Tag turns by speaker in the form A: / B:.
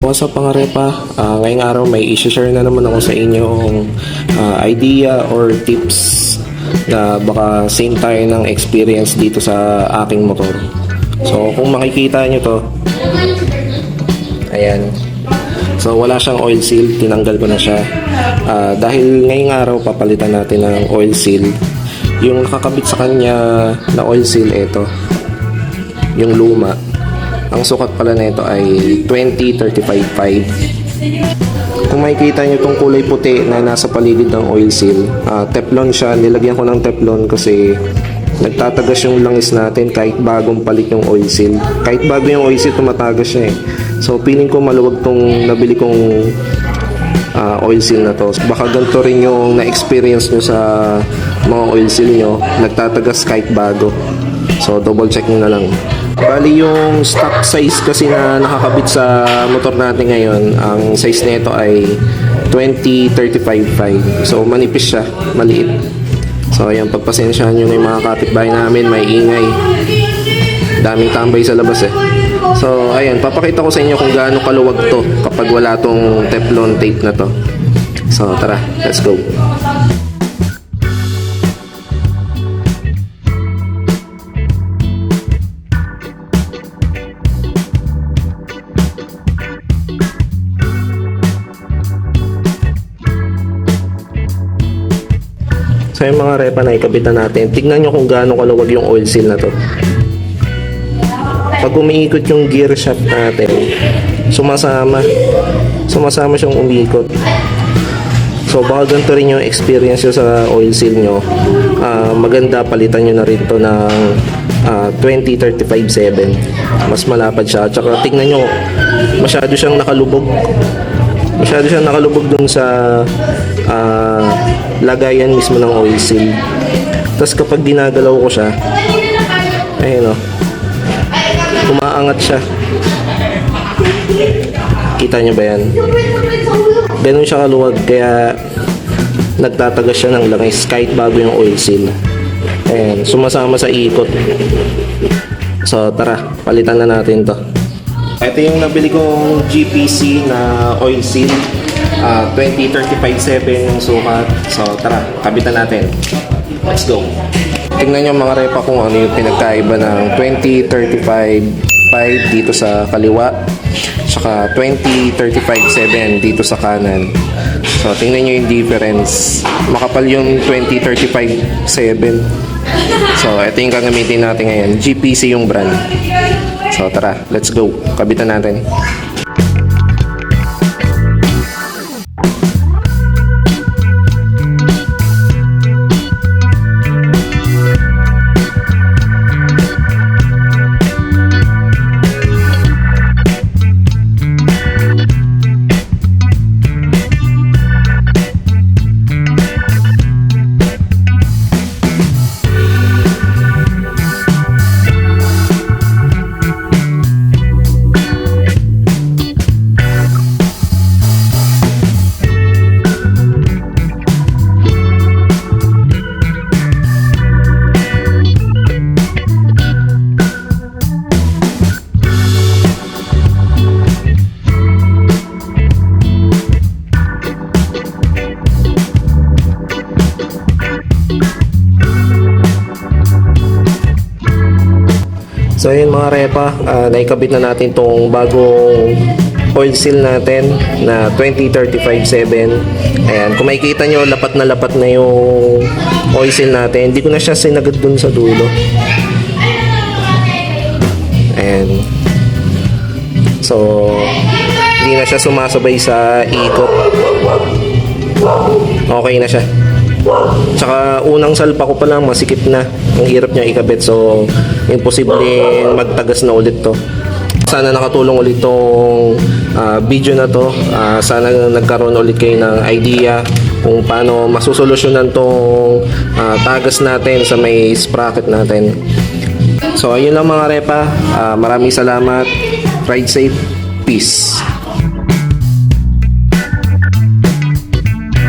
A: What's up mga repa? Ah, ngayong araw may i-share na naman ako sa inyo ah, idea or tips na baka same tayo ng experience dito sa aking motor. So kung makikita nyo to, ayan. So wala siyang oil seal, tinanggal ko na siya. Ah, dahil ngayong araw papalitan natin ng oil seal. Yung nakakabit sa kanya na oil seal ito, yung luma. Ang sukat pala nito ay 20-35-5. Kung makikita nyo itong kulay puti na nasa paligid ng oil seal, ah, teflon siya. Nilagyan ko ng teflon kasi nagtatagas yung langis natin kahit bagong palit yung oil seal. Kahit bago yung oil seal, tumatagas siya eh. So, feeling ko maluwag tong nabili kong ah, oil seal na to. Baka ganito rin yung na-experience nyo sa mga oil seal nyo. Nagtatagas kahit bago. So, double check nyo na lang. Bali yung stock size kasi na nakakabit sa motor natin ngayon, ang size nito ay 20-35-5. So, manipis siya, maliit. So, ayan, pagpasensyahan nyo na yung mga kapitbahay namin, may ingay. Daming tambay sa labas eh. So, ayan, papakita ko sa inyo kung gaano kaluwag to kapag wala tong Teflon tape na to. So, tara, let's go. So, yung mga repa na ikabitan natin, tignan nyo kung gaano kaluwag yung oil seal na to. Pag umiikot yung gear shaft natin, sumasama. Sumasama siyang umiikot. So baka ganito rin yung experience nyo sa oil seal nyo. Ah, maganda palitan nyo na rin to ng ah, 20-35-7. Mas malapad siya. Tsaka tingnan nyo, masyado siyang nakalubog. Masyado siyang nakalubog dun sa ah, lagayan mismo ng oil seal. Tapos kapag ginagalaw ko siya, ayun o, umaangat siya. Kita nyo ba yan? Ganun siya kaluwag kaya nagtatagas siya ng langis kahit bago yung oil seal. Ayan, sumasama sa ikot. So tara, palitan na natin to. Ito yung nabili kong GPC na oil seal. Ah, 20-35-7 yung sukat. So tara, kabitan natin. Let's go. Tingnan nyo mga repa kung ano yung pinagkaiba ng 20-35-5 dito sa kaliwa. Saka 20-35-7 dito sa kanan. So tingnan nyo yung difference. Makapal yung 20-35-7. So ito yung gagamitin natin ngayon. GPC yung brand. So tara, let's go. Kabitan natin. So ayun mga repa, ah, naikabit na natin tong bagong oil seal natin na 2035-7. Ayan, kung makikita nyo, lapat na lapat na yung oil seal natin. Hindi ko na siya sinagad dun sa dulo. Ayan. So, hindi na siya sumasabay sa ikot. Okay na siya. Tsaka unang salpa ko pa lang masikip na. Ang hirap niya ikabit so imposible magtagas na ulit to. Sana nakatulong ulit tong ah, video na to. Ah, sana nagkaroon ulit kayo ng idea kung paano masusolusyonan tong ah, tagas natin sa may sprocket natin. So ayun lang mga repa. Ah, maraming salamat. Ride safe. Peace.